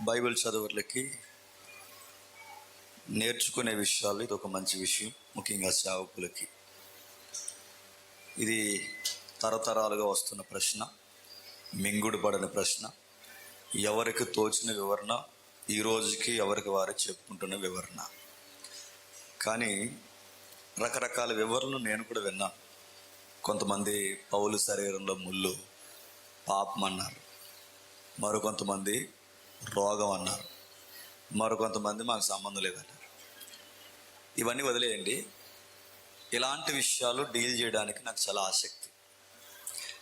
Bible చదువులకి నేర్చుకునే విషయాలు ఇది ఒక మంచి విషయం ముఖ్యంగా సేవకులకి. ఇది తరతరాలుగా వస్తున్న ప్రశ్న మింగుడుపడని ప్రశ్న ఎవరికి తోచిన వివరణ ఈ రోజుకి ఎవరికి వారు చెప్పుకుంటున్న వివరణ. కానీ రకరకాల వివరణలు నేను కూడా విన్నాను. కొంతమంది పౌలు శరీరంలో ముళ్ళు పాపం అన్నారు మరికొంతమంది రోగం అన్నారు మరికొంతమంది మాకు సంబంధం లేదన్నారు. ఇవన్నీ వదిలేయండి. ఇలాంటి విషయాలు డీల్ చేయడానికి నాకు చాలా ఆసక్తి.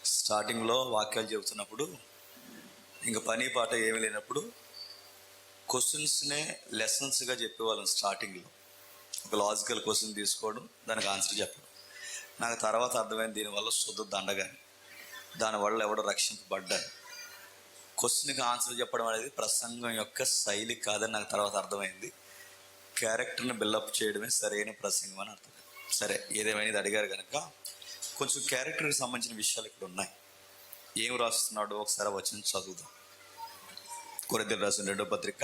స్టార్టింగ్లో వాక్యాలు చెబుతున్నప్పుడు ఇంకా పని పాట ఏమీ లేనప్పుడు క్వశ్చన్స్నే లెసన్స్గా చెప్పేవాళ్ళం స్టార్టింగ్లో. ఒక లాజికల్ క్వశ్చన్ తీసుకోవడం దానికి ఆన్సర్ చెప్పడం. నాకు తర్వాత అర్థమైంది దీనివల్ల శుద్ధ దండగాని. దానివల్ల ఎవడో రక్షింపబడ్డాను క్వశ్చన్కి ఆన్సర్ చెప్పడం అనేది ప్రసంగం యొక్క శైలి కాదని నాకు తర్వాత అర్థమైంది. క్యారెక్టర్ని బిల్డప్ చేయడమే సరైన ప్రసంగం అని అర్థం. సరే ఏదేమైనా అడిగారు కనుక కొంచెం క్యారెక్టర్కి సంబంధించిన విషయాలు ఇక్కడ ఉన్నాయి. ఏం రాస్తున్నాడు ఒకసారి వచ్చిన చదువుదాం. కొరిద్దరు రాసిన రెండో పత్రిక.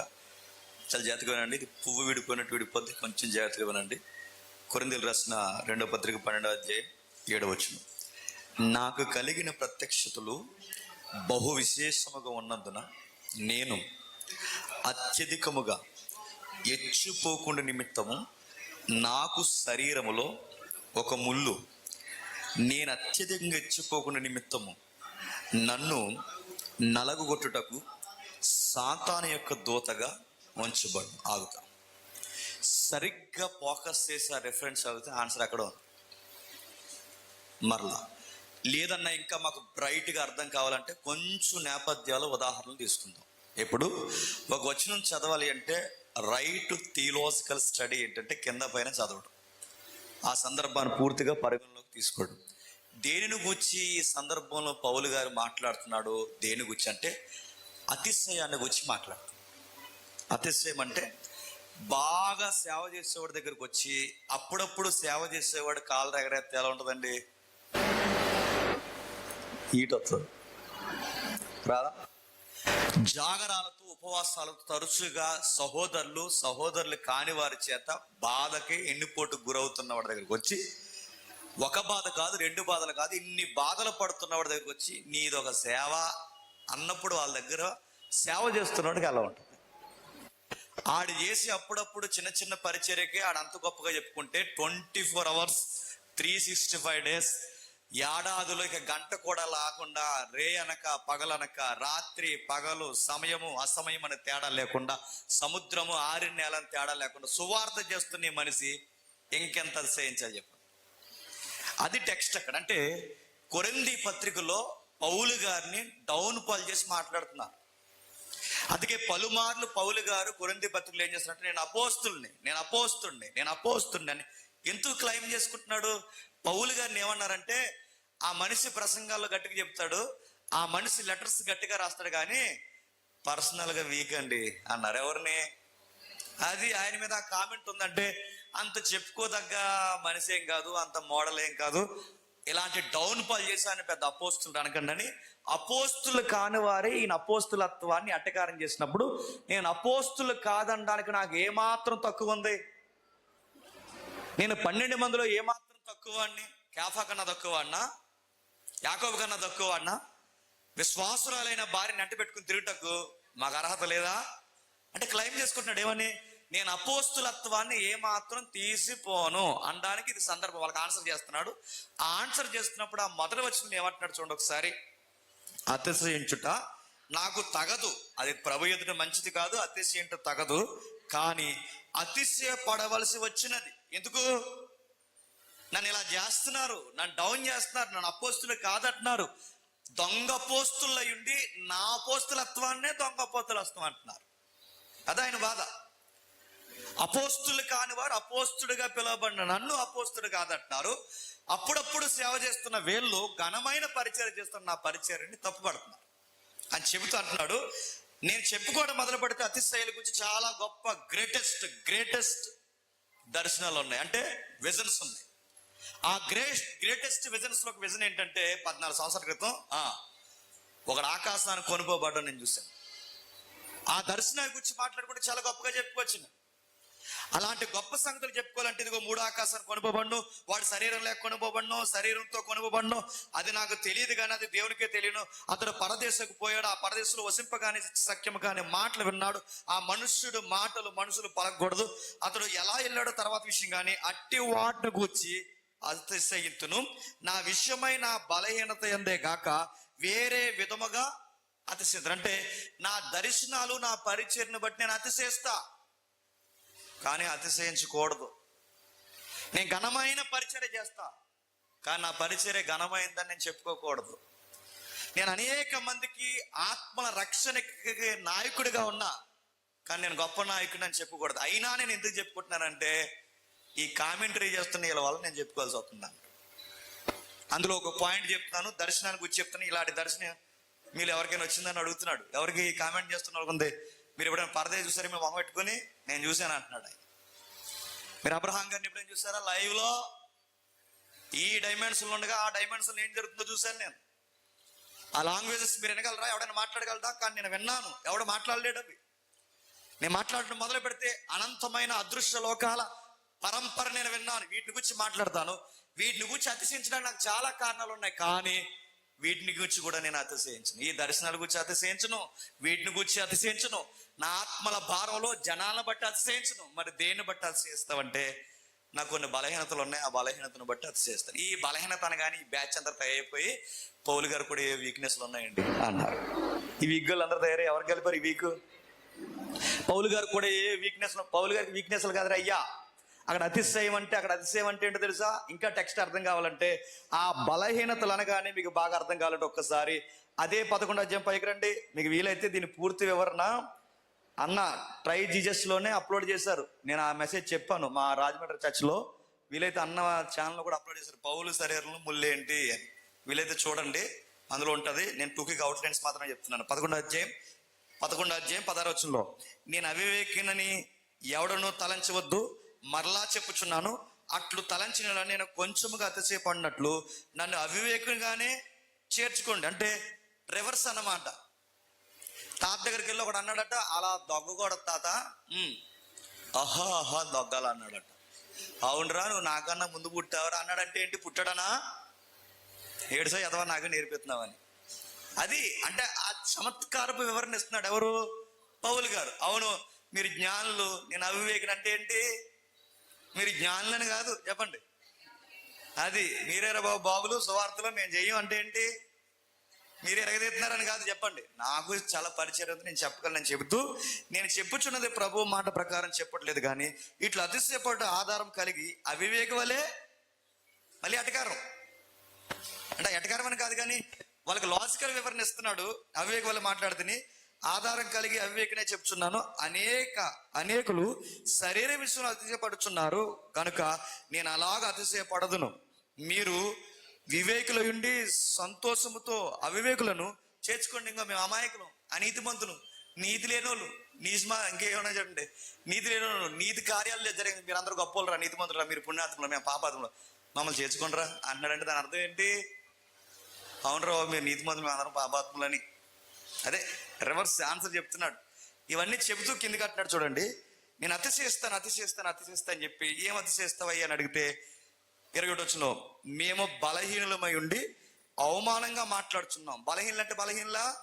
చాలా జాగ్రత్తగా వినండి ఇది పువ్వు విడిపోయినట్టు విడిపోతే కొంచెం జాగ్రత్తగా వినండి. కొరిందలు రాసిన రెండో పత్రిక పన్నెండో అధ్యాయం ఏడవచ్చును నాకు కలిగిన ప్రత్యక్షతలు బహు విశేషముగా ఉన్నందున నేను అత్యధికముగా ఎచ్చిపోకుండా నిమిత్తము నాకు శరీరములో ఒక ముళ్ళు. నేను అత్యధికంగా ఎచ్చిపోకుండా నిమిత్తము నన్ను నలగొట్టుటకు సాతాను యొక్క దూతగా వంచబడు ఆగుతా. సరిగ్గా ఫోకస్ చేసే రెఫరెన్స్ చదివితే ఆన్సర్ అక్కడ ఉంది. మరలా. లేదన్నా ఇంకా మాకు బ్రైట్గా అర్థం కావాలంటే కొంచెం నేపథ్యాలు ఉదాహరణలు తీసుకుందాం. ఇప్పుడు ఒక వచనం చదవాలి అంటే రైట్ థియలాజికల్ స్టడీ ఏంటంటే కింద పైన చదవడం ఆ సందర్భాన్ని పూర్తిగా పరిగణలోకి తీసుకోవడం. దేనిని గురించి ఈ సందర్భంలో పౌలు గారు మాట్లాడుతున్నాడు దేని గురించి అంటే అతిశయాన్ని గురించి మాట్లాడుతున్నాడు. అతిశయం అంటే బాగా సేవ చేసేవాడి దగ్గరికి వచ్చి అప్పుడప్పుడు సేవ చేసేవాడు కాలు ఎగరేస్తే ఎలా ఉంటుందండి? హీట్ రాదా? జాగరాలతో ఉపవాసాలతో తరచుగా సహోదరులు సహోదరులు కాని వారి చేత బాధకి ఎన్నిపోటు గురవుతున్న వాడి దగ్గరికి వచ్చి ఒక బాధ కాదు రెండు బాధలు కాదు ఇన్ని బాధలు పడుతున్న వాడి దగ్గరికి వచ్చి నీదొక సేవ అన్నప్పుడు వాళ్ళ దగ్గర సేవ చేస్తున్నవాడికి అలా ఉంటుంది. ఆడు చేసి అప్పుడప్పుడు చిన్న చిన్న పరిచర్యకి ఆడు అంత గొప్పగా చెప్పుకుంటే twenty four hours three sixty five days ఏడాదిలో ఇక గంట కూడా లేకుండా రే అనక పగలనక రాత్రి పగలు సమయము అసమయం అనే తేడా లేకుండా సముద్రము ఆరి నేలని తేడా లేకుండా సువార్త చేస్తున్న ఈ మనిషి ఇంకెంత సేయించాలి చెప్పండి అది టెక్స్ట్ అక్కడ. అంటే కొరంది పత్రికలో పౌలు గారిని డౌన్ పాల్ చేసి మాట్లాడుతున్నారు. అందుకే పలుమార్లు పౌలు గారు కొరంది పత్రికలు ఏం చేస్తున్నారంటే నేను అపోస్తుల్ని నేను అపోస్తుడిని నేను అపోస్తుడిని అని ఎందుకు క్లైమ్ చేసుకుంటున్నాడు? పౌలు గారిని ఏమన్నారంటే ఆ మనిషి ప్రసంగాల్లో గట్టిగా చెప్తాడు ఆ మనిషి లెటర్స్ గట్టిగా రాస్తాడు కానీ పర్సనల్గా వీక్ అండి అన్నారు. ఎవరిని? అది ఆయన మీద ఆ కామెంట్ ఉందంటే అంత చెప్పుకోదగ్గ మనిషి ఏం కాదు అంత మోడల్ ఏం కాదు. ఇలాంటి డౌన్ పాల్ చేశాను పెద్ద అపోస్తులు అనకండి అపోస్తులు కాని వారే ఈయన అపోస్తులత్వాన్ని అట్టకారం చేసినప్పుడు నేను అపోస్తులు కాదనడానికి నాకు ఏమాత్రం తక్కువ ఉంది. నేను పన్నెండు మందిలో ఏమాత్రం తక్కువ వాడిని కేఫా కన్నా తక్కువ అన్నా యాకోబు కన్నా తక్కువ అన్నా విశ్వాసురాలైన భార్యని అంటి పెట్టుకుని తిరుగుటకు మాకు అర్హత లేదా? అంటే క్లెయిమ్ చేసుకుంటున్నాడు ఏమని? నేను అపోస్తులత్వాన్ని ఏమాత్రం తీసిపోను. అనడానికి ఇది సందర్భం. వాళ్ళకి ఆన్సర్ చేస్తున్నాడు. ఆ ఆన్సర్ చేస్తున్నప్పుడు ఆ మొదటి వచ్చిన ఏమంటున్నాడు చూడండి ఒకసారి. అతిశయించుట నాకు తగదు. అది ప్రభు ఎదుట మంచిది కాదు అతిశయింట తగదు. కానీ అతిశయపడవలసి వచ్చినది. ఎందుకు? నన్ను ఇలా చేస్తున్నారు నన్ను డౌన్ చేస్తున్నారు నన్ను అపోస్తులు కాదంటున్నారు. దొంగ పోస్తులు ఉండి నా పోస్తులత్వాన్నే దొంగ పోస్తులత్వం అంటున్నారు అదే ఆయన బాధ. అపోస్తులు కాని వారు అపోస్తుడిగా పిలువబడిన నన్ను అపోస్తుడు కాదంటున్నారు. అప్పుడప్పుడు సేవ చేస్తున్న వీళ్ళు ఘనమైన పరిచయం చేస్తున్న నా పరిచయాన్ని తప్పుపడుతున్నారు. అని చెబుతూ అంటున్నాడు నేను చెప్పుకోవడం మొదలు పెడితే అతిశైలి గురించి చాలా గొప్ప గ్రేటెస్ట్ గ్రేటెస్ట్ దర్శనాలు ఉన్నాయి. అంటే విజన్స్ ఉన్నాయి. ఆ గ్రేట్ గ్రేటెస్ట్ విజన్స్లో ఒక విజన్ ఏంటంటే పద్నాలుగు సంవత్సరాల క్రితం ఒకడు ఆకాశాన్ని కొనుకోబడ్డం నేను చూశాను. ఆ దర్శనాన్ని గురించి మాట్లాడుకుంటే చాలా గొప్పగా చెప్పుకోవచ్చు అలాంటి గొప్ప సంగతులు చెప్పుకోవాలంటే ఇదిగో మూడు ఆకాశాలు కొనుకోబడను వాడు శరీరం లేక కొనుకోబడను శరీరంతో కొనుకోబడను అది నాకు తెలియదు కానీ అది దేవునికే తెలియను. అతడు పరదేశకు పోయాడు ఆ పరదేశంలో వసింపగానే సఖ్యము కానీ మాటలు విన్నాడు. ఆ మనుష్యుడు మాటలు మనుషులు పలకూడదు అతడు ఎలా వెళ్ళాడో తర్వాత విషయం కానీ అట్టి వాటిని గూర్చి అతిశయింతును. నా విషయమై నా బలహీనత ఎందే గాక వేరే విధముగా అతిశయితును. అంటే నా దర్శనాలు నా పరిచయను బట్టి నేను అతిశయిస్తా. కానీ అతిశయించకూడదు. నేను ఘనమైన పరిచర్య చేస్తా కానీ నా పరిచర్య ఘనమైందని నేను చెప్పుకోకూడదు. నేను అనేక మందికి ఆత్మల రక్షణకి నాయకుడిగా ఉన్నా కానీ నేను గొప్ప నాయకుడిని అని చెప్పకూడదు అయినా నేను ఎందుకు చెప్పుకుంటున్నానంటే ఈ కామెంటరీ చేస్తున్న వీళ్ళ వల్ల నేను చెప్పుకోవాల్సి వస్తుంది అందులో ఒక పాయింట్ చెప్తాను దర్శనానికి వచ్చి చెప్తాను ఇలాంటి దర్శనం మీరు ఎవరికైనా వచ్చిందని అడుగుతున్నాడు. ఎవరికి కామెంట్ చేస్తున్న వాళ్ళకి ఉంది? మీరు ఎప్పుడైనా పరదే చూసారా? మేము పెట్టుకుని? నేను చూశాను అంటున్నాడు ఆయన. మీరు అబ్రహాం గారిని ఎప్పుడైనా చూసారా? లైవ్లో ఈ డైమెన్షన్ ఉండగా ఆ డైమెన్షన్ ఏం జరుగుతుందో చూశాను నేను. ఆ లాంగ్వేజెస్ మీరు వినగలరా? ఎవడైనా మాట్లాడగలరా కానీ నేను విన్నాను. ఎవడు మాట్లాడలేడు అవి. నేను మాట్లాడడం మొదలు పెడితే అనంతమైన అదృశ్య లోకాల పరంపర నేను విన్నాను. వీటిని గురించి మాట్లాడతాను. వీటిని గురించి అతిశించడానికి నాకు చాలా కారణాలు ఉన్నాయి. కానీ వీటిని గురించి కూడా నేను అతిశయించను. ఈ దర్శనాల గురించి అతిశయించను వీటిని గురించి అతిశయించను. నా ఆత్మల భారంలో జనాలను బట్టి అతిశయించను. మరి దేన్ని బట్టి అతిశయిస్తావంటే నాకు కొన్ని బలహీనతలు ఉన్నాయి ఆ బలహీనతను బట్టి అతిశయిస్తాను. ఈ బలహీనత అనగానే ఈ బ్యాచ్ అంతా తయారైపోయి పౌలు గారు కూడా ఏ వీక్నెస్లు ఉన్నాయండి అన్నారు. ఈ వీక్ అందరూ తయారై ఎవరు కలిపారు ఈ వీక్ పౌలు గారు కూడా ఏ వీక్నెస్ పౌలు గారికి వీక్నెస్లు కాదురా అయ్యా. అక్కడ అతిశయం అంటే అక్కడ అతిశయం అంటే ఏంటో తెలుసా? ఇంకా టెక్స్ట్ అర్థం కావాలంటే ఆ బలహీనతలు అనగానే మీకు బాగా అర్థం కావాలంటే ఒక్కసారి అదే పదకొండు అధ్యాయం పైకి రండి. మీకు వీలైతే దీని పూర్తి వివరణ అన్న ట్రై జీజస్లోనే అప్లోడ్ చేశారు. నేను ఆ మెసేజ్ చెప్పాను మా రాజమండ్రి చర్చ్లో వీలైతే అన్న ఛానల్లో కూడా అప్లోడ్ చేశారు. పౌలు శరీరంలో ముళ్ళేంటి అని. వీలైతే చూడండి. అందులో ఉంటుంది. నేను టూకి అవుట్లైన్స్ మాత్రమే చెప్తున్నాను. పదకొండు అధ్యాయం పదకొండు అధ్యాయం పదహారు వచ్చంలో నేను అవివేకినని ఎవడనో తలంచవద్దు. మరలా చెప్పుచున్నాను అట్లు తలంచిన నేను కొంచెముగా అతిసేపు అన్నట్లు నన్ను అవివేకంగానే చేర్చుకోండి. అంటే రివర్స్ అన్నమాట. తాత దగ్గరికి వెళ్ళి ఒకడు అన్నాడట అలా దొగ్గకూడదు తాత. అహా అహా దొగ్గాల? అన్నాడట. అవునరా నువ్వు నాకన్నా ముందు పుట్టావరా? అన్నాడంటే ఏంటి పుట్టాడనా? ఏడుసో ఎదవా నాకు నేర్పిస్తున్నావని. అది అంటే ఆ చమత్కారపు వివరణ ఇస్తున్నాడు ఎవరు? పౌలు గారు. అవును మీరు జ్ఞానులు నేను అవివేకుడు అంటే ఏంటి? మీరు జ్ఞానులని కాదు చెప్పండి. అది మీరేరా బాబు బాబులు సువార్తలు మేము చెయ్యం అంటే ఏంటి? మీరు ఎరగదీస్తున్నారని కాదు చెప్పండి. నాకు చాలా పరిచయం ఉంది నేను చెప్పగలను చెబుతూ నేను చెప్పుచున్నది ప్రభు మాట ప్రకారం చెప్పట్లేదు కానీ ఇట్లా అతిశయపడ్డ ఆధారం కలిగి అవివేక వలే మళ్ళీ అటకారం. అంటే ఎటకారం అని కాదు కానీ వాళ్ళకి లాజికల్ వివరణ ఇస్తున్నాడు అవివేక వల్ల మాట్లాడుతుని ఆధారం కలిగి అవివేకనే చెప్తున్నాను. అనేక అనేకులు శరీర విషయంలో అతిశయపడుచున్నారు. కనుక నేను అలాగ అతిశయపడదును. మీరు వివేకుల ఉండి సంతోషముతో అవివేకులను చేర్చుకోండి. ఇంకా మేము అమాయకులం అనీతిమంతులు నీతి లేనోళ్ళు నిజమా ఇంకేమైనా చెప్పండి. నీతి లేనోళ్ళు నీతి కార్యాలు జరిగింది మీరు అందరూ గొప్పలు రా నీతిమంతులు రా మీరు పుణ్యాత్ములు మేము పాపాత్ములు. మమ్మల్ని చేర్చుకుంటారా అన్నాడంటే అంటున్నాడంటే దాని అర్థం ఏంటి? అవునరా బాబు, మీరు నీతిమంతులు మేము అందరం పాపాత్ములని. అదే రివర్స్ ఆన్సర్ చెప్తున్నాడు. ఇవన్నీ చెబుతూ కిందికి అంటున్నాడు చూడండి. నేను అతిశయిస్తాను అతిశయిస్తాను అతిశయిస్తాను అని చెప్పి ఏం అతిశయిస్తావయ్యా అని అడిగితే ఇరవై వచ్చిన మేము బలహీనులమై ఉండి అవమానంగా మాట్లాడుతున్నాం బలహీనలు అంటే బలహీనలా?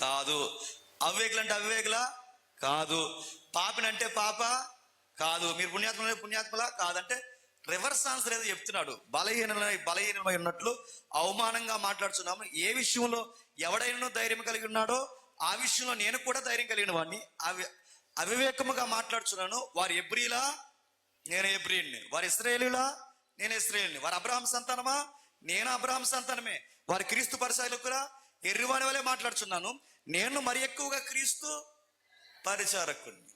కాదు. అవివేకులు అంటే అవివేకులా? కాదు. పాపినంటే పాప? కాదు. మీరు పుణ్యాత్మలే పుణ్యాత్మలా? కాదంటే రివర్స్ ఆన్సర్ ఏదో చెప్తున్నాడు. బలహీనమై బలహీనమై ఉన్నట్లు అవమానంగా మాట్లాడుతున్నాము. ఏ విషయంలో ఎవడైనా ధైర్యం కలిగి ఉన్నాడో ఆ విషయంలో నేను కూడా ధైర్యం కలిగిన వాడిని. అవి అవివేకముగా మాట్లాడుతున్నాను. వారు ఎబ్రిలా? నేను ఎబ్రిల్ని. వారు ఇస్రాయేలీలా? నేను ఇస్రాయేల్ని. వారు అబ్రహాం సంతానమా? నేను అబ్రహాం సంతానమే. వారి క్రీస్తు పరిచారకురా? ఎర్రివాని వలె మాట్లాడుచున్నాను నేను మరి ఎక్కువగా క్రీస్తు పరిచారకుడిని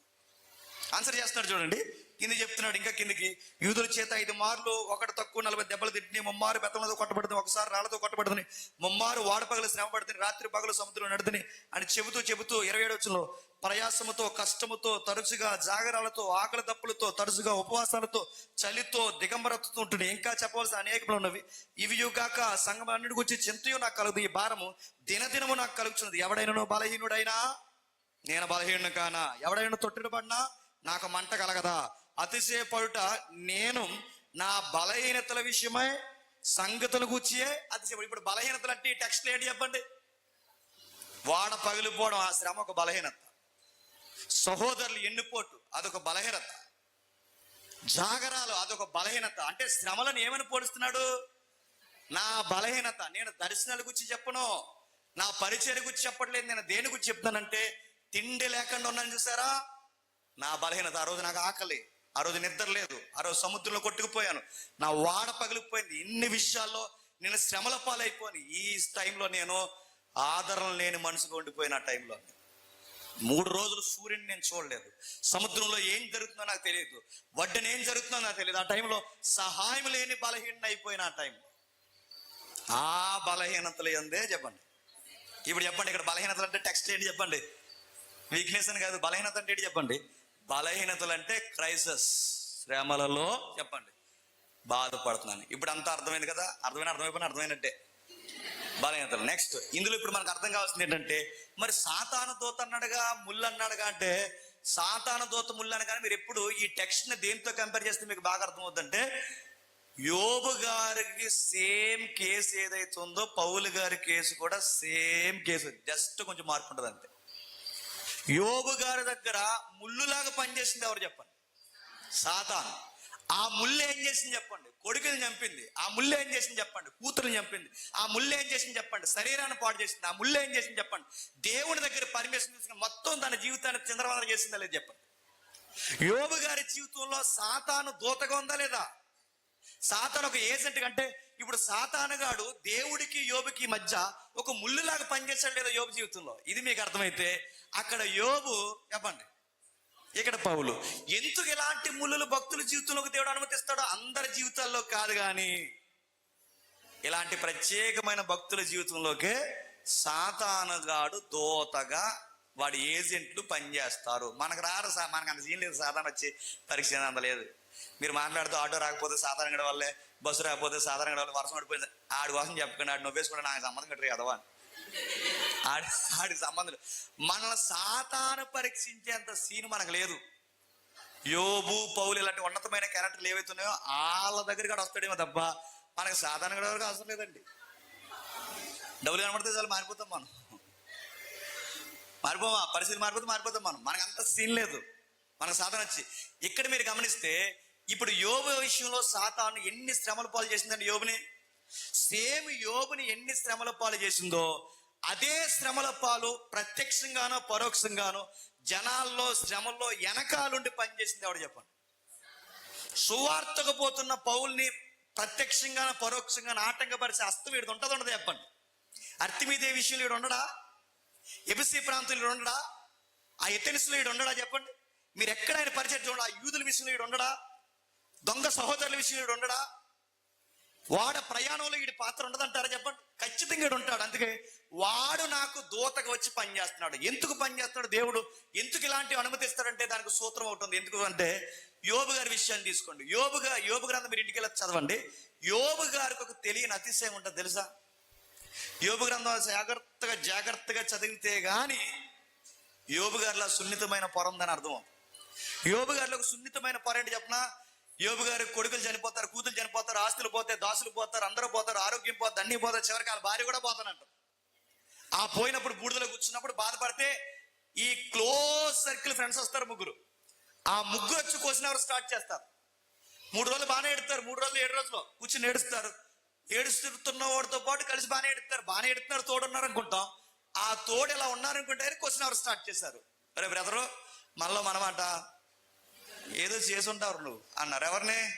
ఆన్సర్ చేస్తున్నాడు చూడండి. కింద చెప్తున్నాడు ఇంకా కిందకి. యూదుల చేత ఐదు మార్లు ఒకటి తక్కువ నలభై దెబ్బలు తిట్టి ముమ్మారు బెత్తంలో కొట్టబడుతుంది ఒకసారి రాళ్ళతో కొట్టబడుతుంది. ముమ్మారు వాడపగలు శ్రమ పడుతుంది రాత్రి పగలు సముద్రం నడుతుంది అని చెబుతూ చెబుతూ ఇరవై ఏడు ప్రయాసముతో కష్టముతో తరచుగా జాగరాలతో ఆకలి తప్పులతో తరచుగా ఉపవాసాలతో చలితో దిగంబరతో ఉంటుంది. ఇంకా చెప్పవలసిన అనేకములు ఉన్నవి. ఇవి కాక సంఘం అన్నిటి గురించి చింతయు నాకు కలుగుతుంది. ఈ భారము దినదినము నాకు కలుగుతున్నది ఎవడైనా బలహీనుడైనా నేను బలహీనుడు కానా? ఎవడైనా తొట్టిడబడినా నాకు మంట కలగదా? అతిశయపడుట నేను నా బలహీనతల విషయమై సంగతుల కూర్చియే అతిశయపడు. ఇప్పుడు బలహీనతలు అంటే టెక్స్ట్ ఏంటి చెప్పండి? వాడ పగిలిపోవడం ఆ శ్రమ ఒక బలహీనత. సహోదరులు ఎన్నుపోటు అదొక బలహీనత. జాగరాలు అదొక బలహీనత. అంటే శ్రమలను ఏమని పోలుస్తున్నాడు? నా బలహీనత. నేను దర్శనాల గురించి చెప్పను. నా పరిచయం గురించి చెప్పట్లేదు. నేను దేని గురించి చెప్తానంటే తిండి లేకుండా ఉన్నాను చూసారా? నా బలహీనత. ఆ రోజు నాకు ఆకలి. ఆ రోజు నిద్ర లేదు. ఆ రోజు సముద్రంలో కొట్టుకుపోయాను. నా వాడ పగిలిపోయింది. ఇన్ని విషయాల్లో నేను శ్రమల పాలైపోయి ఈ టైంలో నేను ఆదరణ లేని మనసుగా ఉండిపోయిన ఆ టైంలో. మూడు రోజులు సూర్యుని నేను చూడలేదు. సముద్రంలో ఏం జరుగుతుందో నాకు తెలియదు. వడ్డన ఏం జరుగుతుందో నాకు తెలియదు. ఆ టైంలో సహాయం లేని బలహీన అయిపోయిన ఆ టైం. ఆ బలహీనతలు ఏందే చెప్పండి. ఇప్పుడు చెప్పండి ఇక్కడ బలహీనతలు అంటే టెక్స్ట్ ఏంటి చెప్పండి? వీక్నెస్ అని కాదు బలహీనత అంటే ఏంటి చెప్పండి? బలహీనతలు అంటే క్రైసస్. శ్రమలలో చెప్పండి. బాధపడుతున్నాను. ఇప్పుడు అంతా అర్థమైంది కదా? అర్థమైన అర్థమైపోయిన అర్థమైనట్టే. బలహీనతలు. నెక్స్ట్ ఇందులో ఇప్పుడు మనకు అర్థం కావాల్సింది ఏంటంటే మరి సాతాన దూత అన్నాడుగా ముళ్ళు అన్నాడుగా అంటే సాతాన దూత ముళ్ళు అనగానే మీరు ఎప్పుడు ఈ టెక్స్ట్ని దేంతో కంపేర్ చేస్తే మీకు బాగా అర్థమవుతుందంటే యోబు గారికి సేమ్ కేసు ఏదైతే ఉందో పౌలు గారి కేసు కూడా సేమ్ కేసు. జస్ట్ కొంచెం మార్పు ఉంటుంది అంతే యోగు గారి దగ్గర ముళ్ళులాగా పనిచేసింది ఎవరు చెప్పండి? సాతాను. ఆ ముళ్ళు ఏం చేసింది చెప్పండి? కొడుకుని చంపింది. ఆ ముళ్ళు ఏం చేసింది చెప్పండి? కూతురుని చంపింది. ఆ ముళ్ళు ఏం చేసింది చెప్పండి? శరీరాన్ని పాడు చేసింది. ఆ ముళ్ళు ఏం చేసింది చెప్పండి? దేవుని దగ్గర పర్మిషన్ తీసుకుని మొత్తం తన జీవితాన్ని చంద్రవందర చేసిందా లేదు చెప్పండి? యోబు గారి జీవితంలో సాతాను దూతగా ఉందా లేదా? సాతాను ఒక ఏజెంట్ కంటే ఇప్పుడు సాతానుగాడు దేవుడికి యోబుకి మధ్య ఒక ముళ్ళులాగా పనిచేశాడు లేదా యోబు జీవితంలో. ఇది మీకు అర్థమైతే అక్కడ యోబు చెప్పండి. ఇక్కడ పౌలు ఎందుకు ఇలాంటి ముళ్ళులు భక్తుల జీవితంలోకి దేవుడు అనుమతిస్తాడో అందరి జీవితాల్లో కాదు కానీ ఇలాంటి ప్రత్యేకమైన భక్తుల జీవితంలోకే సాతానుగాడు దోతగా వాడి ఏజెంట్లు పనిచేస్తారు. మనకు రారు సార్ మనకు అంత సీన్ లేదు సాధారణ వచ్చి పరీక్ష అంత లేదు. మీరు మాట్లాడుతూ ఆటో రాకపోతే సాధారణ గడ వల్లే బస్సు రాకపోతే సాధారణ గడ వల్ల వర్షం పడిపోయింది. ఆడి కోసం చెప్పకండి ఆడు నవ్వేసుకుంటే నాకు సంబంధం కట్టరు కదవా? ఆడి ఆడికి సంబంధం మనల్ని సాతాను పరీక్షించేంత సీన్ మనకు లేదు. యోబు పౌలు ఇలాంటి ఉన్నతమైన క్యారెక్టర్లు ఏవైతున్నాయో వాళ్ళ దగ్గర కూడా వస్తాడేమో తప్ప మనకి సాధారణ వరకు అవసరం లేదండి. డబ్బులు కనబడితే చాలా మారిపోతాం మనం. మారిపోమా? పరిస్థితి మారిపోతే మారిపోతాం మనం. మనకు అంత సీన్ లేదు. మనకు సాధన వచ్చి. ఇక్కడ మీరు గమనిస్తే ఇప్పుడు యోబు విషయంలో సాతాను ఎన్ని శ్రమల పాలు చేసిందండి యోబుని? సేమ్ యోబుని ఎన్ని శ్రమల పాలు చేసిందో అదే శ్రమల పాలు ప్రత్యక్షంగానో పరోక్షంగానో జనాల్లో శ్రమల్లో వెనకాలుండి పనిచేసింది ఎవడు చెప్పండి? సువార్తకు పోతున్న పౌల్ని ప్రత్యక్షంగా పరోక్షంగా ఆటంకపరిచే అస్తం వీడిది ఉంటుంది ఉండదు చెప్పండి. అర్తిమీదే విషయంలో వీడు ఉండడా? ఎబిసి ప్రాంతంలో వీడు ఉండడా? ఆ ఎథెన్స్లో వీడు ఉండడా చెప్పండి? మీరు ఎక్కడ ఆయన పరిచయం చూడండి ఆ యూదుల విషయంలో వీడు ఉండడా? దొంగ సహోదరుల విషయం ఈడు ఉండడా? వాడ ప్రయాణంలో వీడి పాత్ర ఉండదంటారా చెప్పండి? ఖచ్చితంగా వీడు ఉంటాడు. అందుకే వాడు నాకు దూతగా వచ్చి పనిచేస్తున్నాడు ఎందుకు పనిచేస్తున్నాడు దేవుడు? ఎందుకు ఇలాంటివి అనుమతిస్తాడంటే దానికి సూత్రం అవుతుంది ఎందుకు అంటే యోబు గారి విషయాన్ని తీసుకోండి. యోబుగా యోబు గ్రంథం మీరు ఇంటికి వెళ్ళి చదవండి. యోబు గారికి ఒక తెలియని అతిశయం ఉంటుంది తెలుసా? యోబు గ్రంథం జాగ్రత్తగా జాగ్రత్తగా చదివితే గాని యోబు గారిలో సున్నితమైన పొర ఉందని అర్థం యోబు గారిలో ఒక సున్నితమైన పొర ఏంటి చెప్పనా? యోబు గారి కొడుకులు చనిపోతారు కూతులు చనిపోతారు ఆస్తులు పోతాయి దాసులు పోతారు అందరూ పోతారు ఆరోగ్యం పోతారు అన్ని పోతారు చివరికి వాళ్ళ భార్య కూడా పోతానంటారు ఆ పోయినప్పుడు బూడిదలో కూర్చున్నప్పుడు బాధపడితే ఈ క్లోజ్ సర్కిల్ ఫ్రెండ్స్ వస్తారు ముగ్గురు. ఆ ముగ్గురు వచ్చి క్వశ్చన్ అవర్ స్టార్ట్ చేస్తారు? మూడు రోజులు బాగానే ఎడతారు మూడు రోజులు ఏడు రోజులు కూర్చుని ఏడుస్తారు. ఏడుస్తున్న వాడితో పాటు కలిసి బాగానే ఎడుతారు బాగానే ఎడుతున్నారు తోడున్నారు అనుకుంటాం. ఆ తోడు ఇలా ఉన్నారు క్వశ్చన్ అవర్ స్టార్ట్ చేశారు? అరే బ్రదరు మనలో మనమాట ఏదో చేసుంటారు నువ్వు. అన్నారు. ఎవరిని?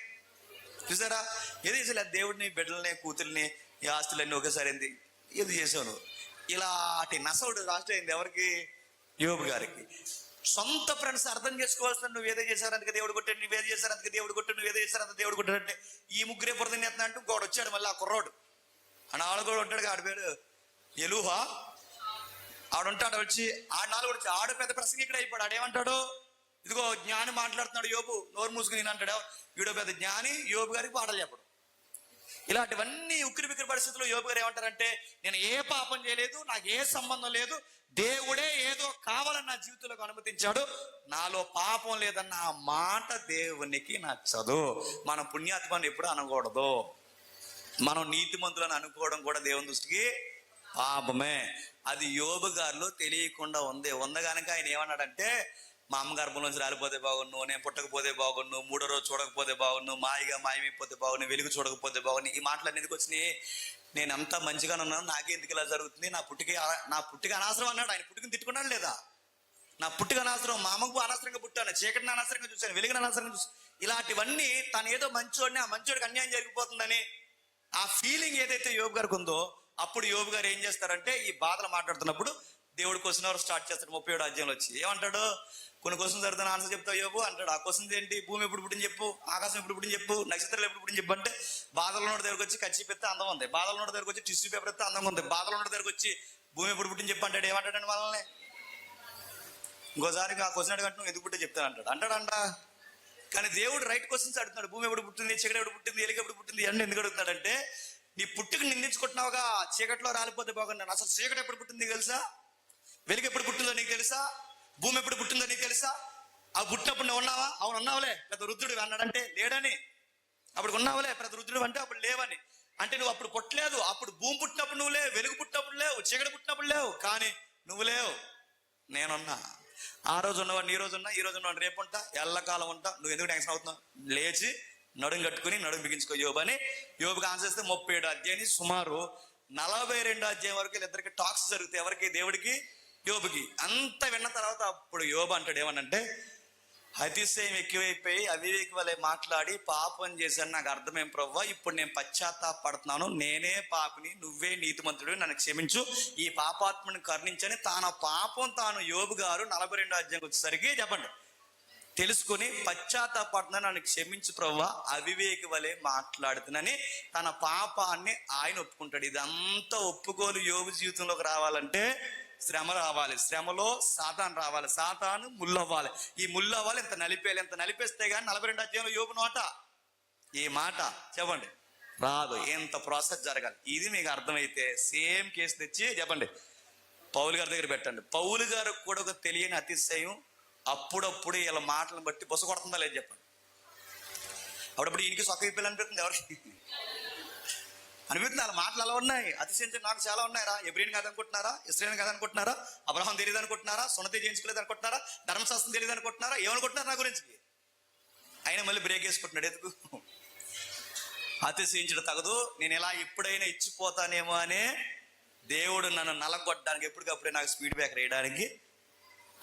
చూసారా? ఏదో చేసలే. దేవుడిని బిడ్డల్ని కూతుర్ని ఈ ఆస్తులన్నీ ఒకేసారి ఏంది? ఏదో చేసావు ఇలాంటి నసవుడు రాష్ట్ర అయింది ఎవరికి? యోబు గారికి. సొంత ఫ్రెండ్స్ అర్థం చేసుకోవాల్సిన నువ్వు ఏదో చేశారు అందుకే దేవుడు కొట్టాడు. నువ్వు ఏదో చేశారు అందుకే దేవుడు కొట్టాడు. నువ్వు ఏదో చేశారు అంత దేవుడు కొట్టాడంటే ఈ ముగ్గురే పొరదని అంటూ గోడ వచ్చాడు మళ్ళీ ఆ కుర్రోడు. అని ఆడ కూడా ఉంటాడు ఆడి పేరు ఎలుహా. ఆడుంటాడు వచ్చి ఆడ నాలుగు వచ్చి ఆడు పెద్ద ప్రసంగికుడు అయిపోయాడు. ఆడేమంటాడు? ఇదిగో జ్ఞాని మాట్లాడుతున్నాడు యోబు నోరు మూసుకుని నేను అంటాడు? వీడో పెద్ద జ్ఞాని యోబు గారికి పాటలు చెప్పడు. ఇలాంటివన్నీ ఉక్కిరి బిక్కిరి పరిస్థితుల్లో యోబు గారు ఏమంటారంటే నేను ఏ పాపం చేయలేదు నాకు ఏ సంబంధం లేదు దేవుడే ఏదో కావాలని నా జీవితంలోకి అనుమతించాడు నాలో పాపం లేదన్న ఆ మాట దేవునికి నచ్చదు. మన పుణ్యాత్మని ఎప్పుడు అనకూడదు. మనం నీతిమంతులను అనుకోవడం కూడా దేవుని దృష్టికి పాపమే. అది యోబు గారిలో తెలియకుండా ఉంది. ఉంది కనుక ఆయన ఏమన్నాడంటే మా అమ్మ గర్భంలోంచి రాలిపోతే బాగున్ను నేను పుట్టకపోతే బాగున్ను మూడో రోజు చూడకపోతే బాగున్ను మాయగా మాయమైపోతే బాగున్ను వెలుగు చూడకపోతే బాగున్ను ఈ మాటలు ఎందుకు వచ్చినాయి? నేను అంతా మంచిగానే ఉన్నాను నాకే ఎందుకు ఇలా జరుగుతుంది? నా పుట్టికి నా పుట్టికి అనవసరం అన్నాడు. ఆయన పుట్టుకుని తిట్టుకున్నాడు లేదా? నా పుట్టిక అనవసరం మా అమ్మకు అనవసరంగా పుట్టాను చీకటిని అనవసరంగా చూశాను వెలుగుని అనవసరంగా చూసాను ఇలాంటివన్నీ తను ఏదో మంచోడిని ఆ మంచోడికి అన్యాయం జరిగిపోతుందని ఆ ఫీలింగ్ ఏదైతే యోబు గారికి ఉందో అప్పుడు యోబు గారు ఏం చేస్తారంటే ఈ బాధలు మాట్లాడుతున్నప్పుడు దేవుడు క్వశ్చన్ స్టార్ట్ చేస్తాడు ముప్పై ఏడు అధ్యాయంలో వచ్చి. ఏమంటాడు? కొన్ని క్వశ్చన్స్ జరుగుతున్న ఆన్సర్ చెప్తావు యోగు అంటాడు ఆ క్వశ్చన్స్ ఏంటి? భూమి ఎప్పుడు పుట్టిన చెప్పు? ఆకాశం ఎప్పుడు పుట్టిన చెప్పు? నక్షత్రాలు ఎప్పుడు పుట్టిన చెప్పు? అంటే బాధలు ఉన్న దగ్గరకు వచ్చి కచ్చి పెడితే అందం ఉంది. బాధలు ఉన్న దగ్గరకు వచ్చి టిష్యూ పేపర్ ఎత్తే అందంగా ఉంది. బాధలు ఉన్న దగ్గరకు వచ్చి భూమి ఎప్పుడు పుట్టిన చెప్పు అంటాడు. ఏమంటాడండి వాళ్ళని? ఇంకోసారి ఆ క్వశ్చన్ అడిగంటే నువ్వు ఎందుకు పుట్టే చెప్తాను అంటాడు. అంటాడంట కానీ దేవుడు రైట్ క్వశ్చన్స్ అడుగుతున్నాడు. భూమి ఎప్పుడు పుట్టింది? చీకటి ఎప్పుడు పుట్టింది? ఎలుగు ఎప్పుడు పుట్టింది? అన్నీ ఎందుకు అడుగుతున్నాడంటే నీ పుట్టుకు నిందించుకుంటున్నావుగా చీకట్లో రాలిపోతే బాగున్నాను అసలు చీకటి ఎప్పుడు పుట్టింది తెలుసా? వెలుగు ఎప్పుడు పుట్టిందో నీకు తెలుసా? భూమి ఎప్పుడు పుట్టిందో నీకు తెలుసా? ఆ పుట్టినప్పుడు నువ్వు ఉన్నావా? అవును ఉన్నావులే. పెద్ద రుద్రుడు అన్నాడంటే లేడని. అప్పుడు ఉన్నావులే పెద్ద రుద్రుడు అంటే అప్పుడు లేవని. అంటే నువ్వు అప్పుడు పుట్టలేదు అప్పుడు భూమి పుట్టినప్పుడు నువ్వు లేవు వెలుగు పుట్టినప్పుడు లేవు చీకటి పుట్టినప్పుడు లేవు. కానీ నువ్వు లేవు. నేనున్నా. ఆ రోజు ఉన్నవాడిని ఈ రోజు ఉన్నా ఈ రోజు ఉన్నవాడు రేపు ఉంటా ఎల్లకాలం ఉంటా. నువ్వు ఎందుకు టెన్షన్ అవుతున్నావు? లేచి నడుం కట్టుకుని నడుం బిగించుకో యోబు అని. యోబుకి ఆన్సర్ చేస్తే ముప్పై ఏడు అధ్యాయాన్ని సుమారు నలభై రెండు అధ్యాయం వరకు వీళ్ళిద్దరికి టాక్స్ జరుగుతాయి. ఎవరికి? దేవుడికి. యోబుకి. అంత విన్న తర్వాత అప్పుడు యోబు అంటాడు ఏమనంటే అతిశయం ఎక్కువైపోయి అవివేకి వలె మాట్లాడి పాపం చేశాను నాకు అర్థమేం ప్రవ్వా ఇప్పుడు నేను పశ్చాత్తాపడుతున్నాను నేనే పాపిని నువ్వే నీతిమంతుడు నన్ను క్షమించు ఈ పాపాత్మని కరుణించని తాన పాపం తాను యోబు గారు నలభై రెండు అధ్యాయం వచ్చేసరికి చెప్పండి. తెలుసుకొని పశ్చాత్తాపడుతున్నా నన్ను క్షమించు ప్రవ్వా అవివేకి వలె మాట్లాడుతున్నానని తన పాపాన్ని ఆయన ఒప్పుకుంటాడు. ఇదంతా ఒప్పుకోలు యోగు జీవితంలోకి రావాలంటే శ్రమ రావాలి. శ్రమలో సాతాను రావాలి. సాతాను ముళ్ళు అవ్వాలి ఈ ముళ్ళు అవ్వాలి ఇంత నలిపేయాలి ఇంత నలిపేస్తే కానీ నలభై రెండు అధ్యాయంలో యోగు నోట ఈ మాట? చెప్పండి. రాదు. ఎంత ప్రాసెస్ జరగాలి? ఇది మీకు అర్థమైతే సేమ్ కేసు తెచ్చి చెప్పండి. పౌలు గారి దగ్గర పెట్టండి. పౌలు గారు కూడా ఒక తెలియని అతిశయం. అప్పుడప్పుడు వీళ్ళ మాటలను బట్టి బొస కొడుతుందా లేదు చెప్పండి. అప్పుడప్పుడు ఈయనకి సొక్క ఇప్పాలనిపిస్తుంది ఎవరికి? అనిపిస్తున్నారు మాటలు అలా ఉన్నాయి. అతిశయించిన నాకు చాలా ఉన్నాయరా. ఎబ్రిని కాదనుకుంటున్నారా? ఇస్రాయల్ కాదనుకుంటున్నారా? అబ్రహం తెలియదు అనుకుంటున్నారా? సున్నతి చేయించుకోలేదు అనుకుంటున్నారా? ధర్మశాస్త్రం తెలియదు అనుకుంటున్నారా? ఏమనుకుంటున్నారు నా గురించి? ఆయన మళ్ళీ బ్రేక్ వేసుకుంటున్నాడు. ఎందుకు? అతిశయించడం తగదు. నేను ఇలా ఎప్పుడైనా ఇచ్చిపోతానేమో అనే దేవుడు నన్ను నలగొట్టడానికి ఎప్పటికప్పుడే నాకు స్పీడ్ బ్రేక్ వేయడానికి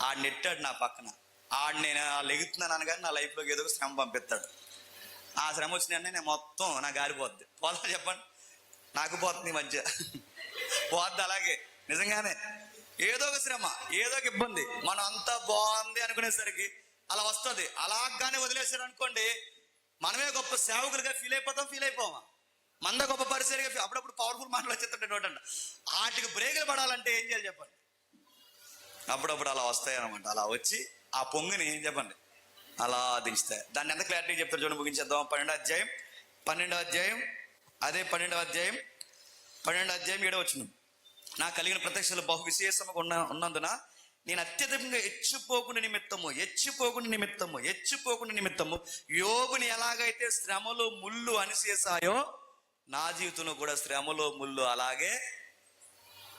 ఆ నెట్టాడు నా పక్కన. ఆడు నేను లెగుతున్నాను అనగానే నా లైఫ్లోకి ఏదో శ్రమ పంపిస్తాడు. ఆ శ్రమ వచ్చిన నేను మొత్తం నా గారిపోద్ది పోదా చెప్పండి. నాకు పోతుంది మధ్య. పోద్ది అలాగే. నిజంగానే. ఏదో ఒక శ్రమ ఏదో ఒక ఇబ్బంది. మనం అంతా బాగుంది అనుకునేసరికి అలా వస్తుంది. అలాగానే వదిలేసారు అనుకోండి మనమే గొప్ప సేవకులుగా ఫీల్ అయిపోతాం ఫీల్ అయిపోమా మంద గొప్ప పరిసరిగా అప్పుడప్పుడు పవర్ఫుల్ మాటలు వచ్చేస్తుంటే నోటండి వాటికి బ్రేకులు పడాలంటే ఏం చేయాలి చెప్పండి? అప్పుడప్పుడు అలా వస్తాయి అనమాట అలా వచ్చి ఆ పొంగుని ఏం చెప్పండి? అలా దించుతాయి. దాన్ని ఎంత క్లారిటీ చెప్తారు చూడండి ముగించేద్దాం. పన్నెండో అధ్యాయం. పన్నెండో అధ్యాయం. అదే పన్నెండవ అధ్యాయం. పన్నెండు అధ్యాయం ఏడవ వచ్చిన నా కలిగిన ప్రత్యక్షలు బహు విశేషముగా ఉన్న ఉన్నందున నేను అత్యధికంగా ఎచ్చిపోకుండా నిమిత్తము ఎచ్చిపోకుండా నిమిత్తము ఎచ్చిపోకుండా నిమిత్తము. యోగుని ఎలాగైతే శ్రమలో ముళ్ళు అనిసేసాయో నా జీవితంలో కూడా శ్రమలో ముళ్ళు అలాగే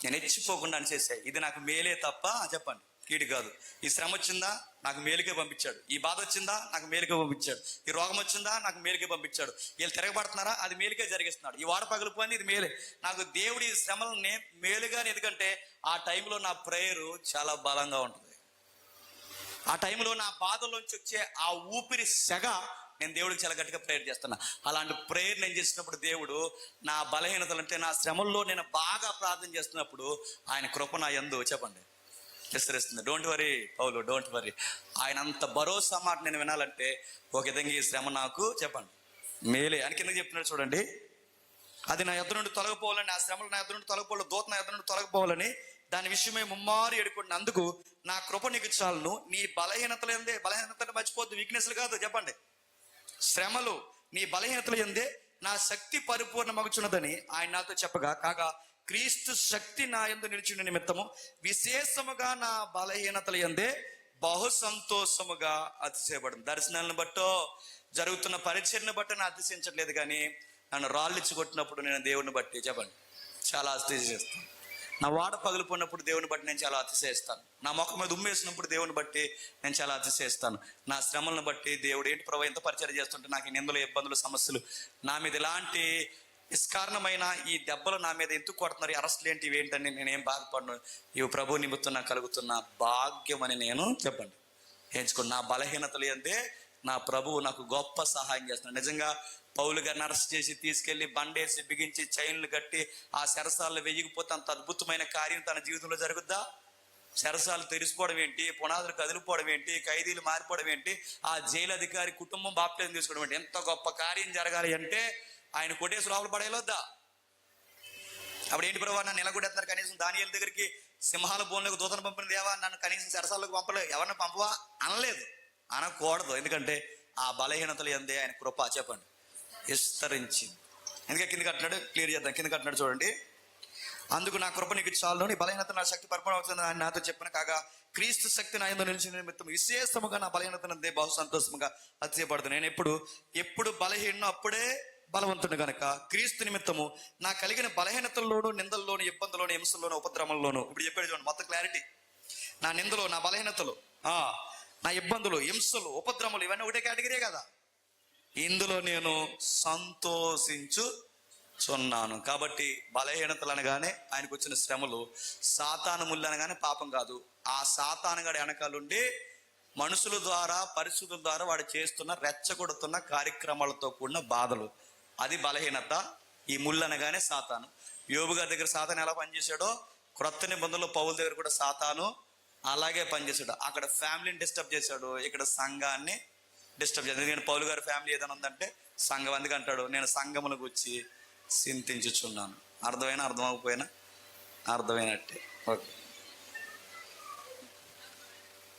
నేను ఎచ్చిపోకుండా అనిసేసాయి ఇది నాకు మేలే తప్ప చెప్పండి. కీడు కాదు. ఈ శ్రమ వచ్చిందా? నాకు మేలుకే పంపించాడు. ఈ బాధ వచ్చిందా? నాకు మేలుకే పంపించాడు. ఈ రోగం వచ్చిందా? నాకు మేలుకే పంపించాడు. వీళ్ళు తిరగబడుతున్నారా? అది మేలుకే జరిగిస్తున్నాడు. ఈ వాడ పగిలిపోయింది ఇది మేలే. నాకు దేవుడి ఈ మేలుగా ఎందుకంటే ఆ టైంలో నా ప్రేయరు చాలా బలంగా ఉంటుంది. ఆ టైంలో నా బాధలోంచి వచ్చే ఆ ఊపిరి సెగ నేను దేవుడికి చాలా గట్టిగా ప్రేయర్ చేస్తున్నా. అలాంటి ప్రేయర్ నేను చేసినప్పుడు దేవుడు నా బలహీనతలు అంటే నా శ్రమల్లో నేను బాగా ప్రార్థన చేస్తున్నప్పుడు ఆయన కృప నా ఎందు. చెప్పండి. విస్తరిస్తుంది don't worry Paul don't worry ఆయన అంత భరోసా మాట నేను వినాలంటే ఒక విధంగా ఈ శ్రమ నాకు చెప్పండి. మేలే. అని కింద చెప్తున్నాడు చూడండి. అది నా ఎదురు నుండి తొలగిపోవాలని ఆ శ్రమలు నా ఎదురు నుండి తొలగిపోవాలి దూత నా ఎదురు నుండి తొలగిపోవాలని దాని విషయమే ముమ్మారు ఎడుకున్నందుకు నా కృప నీకు చాలను. నీ బలహీనతలు ఎందే బలహీనతలు మర్చిపోద్దు వీక్నెస్లు కాదు చెప్పండి. శ్రమలు నీ బలహీనతలు ఎందే నా శక్తి పరిపూర్ణమగుచున్నదని ఆయన నాతో చెప్పగా కాగా క్రీస్తు శక్తి నా ఎందు నిలిచిన నిమిత్తము విశేషముగా నా బలహీనతలు ఎందే బహు సంతోషముగా అతిశయపడం దర్శనాలను బట్టో జరుగుతున్న పరిచయను బట్టి నేను అతిశయించట్లేదు కానీ నన్ను రాళ్ళిచ్చి కొట్టినప్పుడు నేను దేవుని బట్టి చెప్పండి. చాలా అతిశయిస్తాను. నా వాడ పగిలిపోయినప్పుడు దేవుని బట్టి నేను చాలా అతిశయిస్తాను. నా ముఖం మీద ఉమ్మేసినప్పుడు దేవుని బట్టి నేను చాలా అతిశయిస్తాను. నా శ్రమలను బట్టి దేవుడు ఏంటి ప్రభావ ఎంత పరిచయం చేస్తుంటే నాకు ఇందులో నిందలు ఇబ్బందులు సమస్యలు? నా మీద ఇలాంటి నిష్కారణమైన ఈ దెబ్బలు నా మీద ఎందుకు కొడుతున్నారు? ఈ అరెస్టులు ఏంటి? ఏంటని నేనేం బాధపడను. ఇవి ప్రభు నిమిత్తం నాకు కలుగుతున్న భాగ్యం అని నేను చెప్పండి. ఎంచుకోండి. నా బలహీనతలు ఏందే? నా ప్రభువు నాకు గొప్ప సహాయం చేస్తున్నాడు. నిజంగా పౌలు గారిని అరెస్ట్ చేసి తీసుకెళ్ళి బండేసి బిగించి చైన్లు కట్టి ఆ శరసాలు వెయ్యకపోతే అంత అద్భుతమైన కార్యం తన జీవితంలో జరుగుద్దా? శరసాలు తెరిసిపోవడం ఏంటి? పునాదులు కదిలిపోవడం ఏంటి? ఖైదీలు మారిపోవడం ఏంటి? ఆ జైలు అధికారి కుటుంబం బాప్టిజం తీసుకోవడం ఏంటి? ఎంత గొప్ప కార్యం జరగాలి అంటే ఆయన కొట్టేసి లోపల పడేయలొద్దా? అప్పుడు ఏంటి ప్రభావ నన్ను నిలగొడేస్తున్నారు కనీసం దానియాల దగ్గరికి సింహాల బోన్లకు దూతను పంపిన దేవా నన్ను కనీసం సరసాలకు పంపలేదు ఎవరిని పంపవా? అనలేదు. అనకూడదు. ఎందుకంటే ఆ బలహీనతలు ఎందే ఆయన కృప? చెప్పండి. విస్తరించి ఎందుకంటే కింద కట్టినాడు? క్లియర్ చేద్దాం. కింద కట్టినాడు చూడండి. అందుకు నా కృప నీకు చాలు. నీ బలహీనత నా శక్తి పరిపూర్ణ అవుతుంది అని నాతో చెప్పిన కాగా క్రీస్తు శక్తి నా ఎందుకు నిలిచిన నిమిత్తం విశేషముగా నా బలహీనతనందే బహు సంతోషముగా అతిశయపడుతుంది నేను ఎప్పుడు ఎప్పుడు బలహీనం అప్పుడే బలవంతుడు గనక క్రీస్తు నిమిత్తము నా కలిగిన బలహీనతల్లోనూ నిందల్లోను ఇబ్బందుల్లోను హింసల్లోను ఉపద్రమంలోను. ఇప్పుడు చెప్పాడు చూడండి మొత్తం క్లారిటీ నా నిందలు నా బలహీనతలు నా ఇబ్బందులు హింసలు ఉపద్రములు ఇవన్నీ ఒకటే కేటగిరీ కదా. ఇందులో నేను సంతోషించు చున్నాను కాబట్టి బలహీనతలు అనగానే ఆయనకు వచ్చిన శ్రమలు సాతాను ముళ్ళు అనగానే పాపం కాదు. ఆ సాతానుగాడి వెనకాలుండి మనుషుల ద్వారా పరిస్థితుల ద్వారా వాడు చేస్తున్న రెచ్చగొడుతున్న కార్యక్రమాలతో కూడిన బాధలు. అది బలహీనత. ఈ ముళ్ళు అనగానే సాతాను. యోబు గారి దగ్గర సాతాను ఎలా పనిచేశాడో? క్రొత్త నిబంధనలు పౌల దగ్గర కూడా సాతాను అలాగే పనిచేశాడు. అక్కడ ఫ్యామిలీని డిస్టర్బ్ చేశాడు. ఇక్కడ సంఘాన్ని డిస్టర్బ్ చేశాడు. ఎందుకంటే పౌలు గారి ఫ్యామిలీ ఏదైనా ఉందంటే సంఘం అందుకు అంటాడు నేను సంఘములకు వచ్చి చింతించుచున్నాను. అర్థమైనా అర్థమవకపోయినా అర్థమైనట్టే. ఓకే.